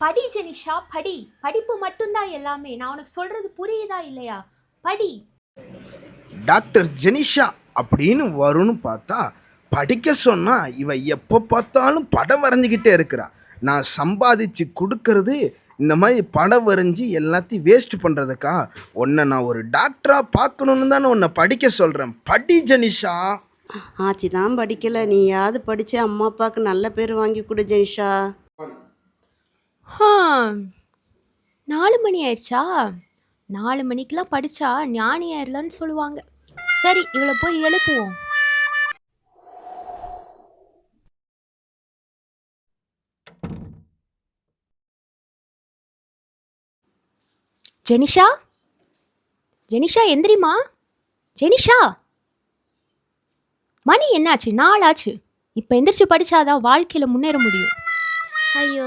படி ஜெனிஷா படி. படிப்பு மட்டும்தான் எல்லாமே. நான் உனக்கு சொல்றது புரியுதா இல்லையா? படி. டாக்டர் ஜெனிஷா அப்படின்னு வரும்னு பார்த்தா படிக்க சொன்னா இவ எப்போ பார்த்தாலும் படம் வரைஞ்சிக்கிட்டே இருக்கிறா. நான் சம்பாதிச்சு கொடுக்கறது இந்த மாதிரி படம் வரைஞ்சி எல்லாத்தையும் வேஸ்ட் பண்ணுறதுக்கா உன்னை நான் ஒரு டாக்டராக பார்க்கணுன்னு தானே உன்னை படிக்க சொல்கிறேன் படி ஜெனிஷா. ஆச்சி தான் படிக்கல. நீயாவது படிச்சு அம்மா அப்பாவுக்கு நல்ல பேர் வாங்கி கொடு ஜெனிஷா. ஹம். நாலு மணி ஆயிடுச்சா? நாலு மணிக்கெல்லாம் படிச்சா ஞானி ஆயிடலான்னு சொல்லுவாங்க. சரி இவளை போய் எழுப்புவோம். ஜெனிஷா? ஜெனிஷா எந்திரிமா ஜெனிஷா! மணி என்னாச்சு? நாளாச்சு. இப்போ எந்திரிச்சு படிச்சாதான் வாழ்க்கையில் முன்னேற முடியும். ஐயோ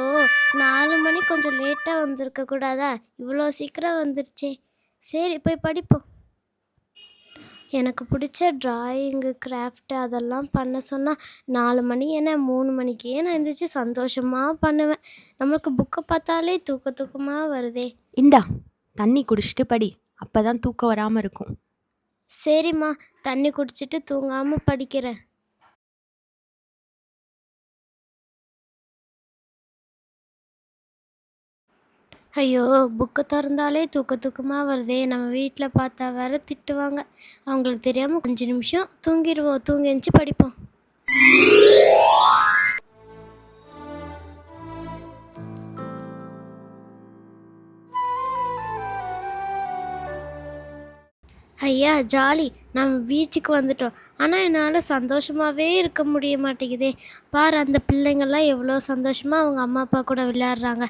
நாலு மணி கொஞ்சம் லேட்டாக வந்திருக்க கூடாதா? இவ்வளோ சீக்கிரம் வந்துருச்சே. சரி போய் படிப்போம் எனக்கு பிடிச்ச ட்ராயிங்கு கிராஃப்ட் அதெல்லாம் பண்ண சொன்னால் நாலு மணி என்ன மூணு மணிக்கே நான் எந்திரிச்சு சந்தோஷமாக பண்ணுவேன். நம்மளுக்கு புக்கை பார்த்தாலே தூக்க தூக்கமாக வருதே. இந்தா தண்ணி குடிச்சிட்டு படி. அப்பதான் தூக்கம் வராம இருக்கும். சரிம்மா தண்ணி குடிச்சிட்டு தூங்காமல் படிக்கிறேன். ஐயோ புக்கை திறந்தாலே தூக்க தூக்கமாக வருதே. நம்ம வீட்டில் பார்த்தா வேற திட்டுவாங்க. அவங்களுக்கு தெரியாமல் கொஞ்ச நிமிஷம் தூங்கிடுவோம். தூங்கி எழுந்துச்சி படிப்போம். ஐயா ஜாலி. நம்ம பீச்சுக்கு வந்துட்டோம். ஆனால் என்னால் சந்தோஷமாகவே இருக்க முடிய மாட்டேங்குதே. பார் அந்த பிள்ளைங்கள்லாம் எவ்வளோ சந்தோஷமாக அவங்க அம்மா அப்பா கூட விளையாடுறாங்க.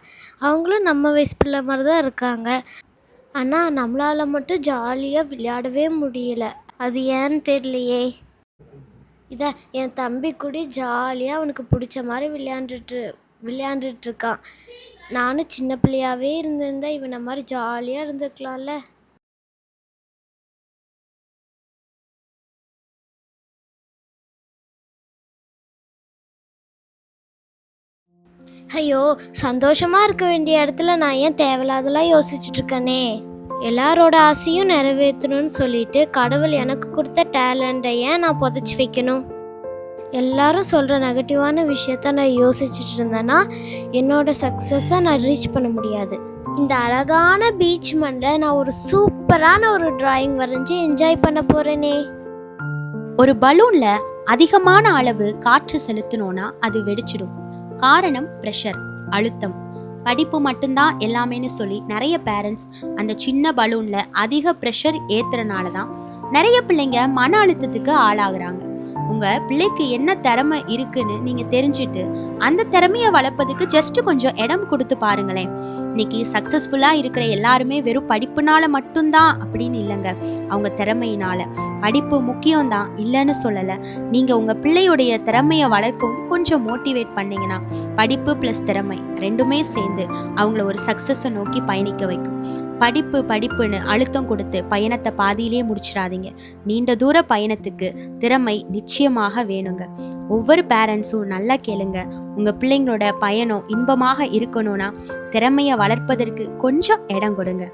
அவங்களும் நம்ம வயசு பிள்ளை மாதிரி தான் இருக்காங்க. ஆனால் நம்மளால் மட்டும் ஜாலியாக விளையாடவே முடியல. அது ஏன்னு தெரியலையே. இதை என் தம்பி கூட ஜாலியாக அவனுக்கு பிடிச்ச மாதிரி விளையாண்டுட்டு விளையாண்டுட்டு இருக்கான். நானும் சின்ன பிள்ளையாகவே இருந்திருந்தா இவனை மாதிரி ஜாலியாக இருந்திருக்கலாம்ல. ஐயோ சந்தோஷமாக இருக்க வேண்டிய இடத்துல நான் ஏன் தேவையில்லாதெல்லாம் யோசிச்சுட்டு இருக்கேனே எல்லாரோட ஆசையும் நிறைவேற்றணும்னு சொல்லிட்டு கடவுள் எனக்கு கொடுத்த டேலண்ட்டை ஏன் நான் புதைச்சி வைக்கணும்? எல்லாரும் சொல்கிற நெகட்டிவான விஷயத்த நான் யோசிச்சுட்டு இருந்தேன்னா என்னோட சக்ஸஸை நான் ரீச் பண்ண முடியாது. இந்த அழகான பீச் மண்ணில் நான் ஒரு சூப்பரான ஒரு டிராயிங் வரைஞ்சி என்ஜாய் பண்ண போகிறேனே ஒரு பலூனில் அதிகமான அளவு காற்று செலுத்தினோன்னா அது வெடிச்சிடும். காரணம் ப்ரெஷர் அழுத்தம். படிப்பு மட்டும்தான் எல்லாமேன்னு சொல்லி நிறைய பேரண்ட்ஸ் அந்த சின்ன பலூனில் அதிக ப்ரெஷர் ஏற்றுறனால தான் நிறைய பிள்ளைங்க மன அழுத்தத்துக்கு ஆளாகிறாங்க. உங்க பிள்ளைக்கு என்ன திறமை இருக்குன்னு நீங்க தெரிஞ்சுட்டு அந்த திறமைய வளர்ப்பதுக்கு ஜஸ்ட் கொஞ்சம் இடம் கொடுத்து பாருங்களேன். இன்னைக்கு சக்சஸ்ஃபுல்லா இருக்கிற எல்லாருமே வெறும் படிப்புனால மட்டும்தான் அப்படின்னு இல்லைங்க. அவங்க திறமையினால. படிப்பு முக்கியம்தான் இல்லைன்னு சொல்லலை. நீங்கள் உங்கள் பிள்ளையுடைய திறமையை வளர்க்கவும் கொஞ்சம் மோட்டிவேட் பண்ணீங்கன்னா படிப்பு ப்ளஸ் திறமை ரெண்டுமே சேர்ந்து அவங்கள ஒரு சக்ஸஸை நோக்கி பயணிக்க வைக்கும். படிப்பு படிப்புன்னு அழுத்தம் கொடுத்து பயணத்தை பாதியிலேயே முடிச்சிடாதீங்க. நீண்ட தூர பயணத்துக்கு திறமை நிச்சயமாக வேணுங்க. ஒவ்வொரு பேரண்ட்ஸும் நல்லா கேளுங்க. உங்கள் பிள்ளைங்களோட பயணம் இன்பமாக இருக்கணும்னா திறமையை வளர்ப்பதற்கு கொஞ்சம் இடம் கொடுங்க.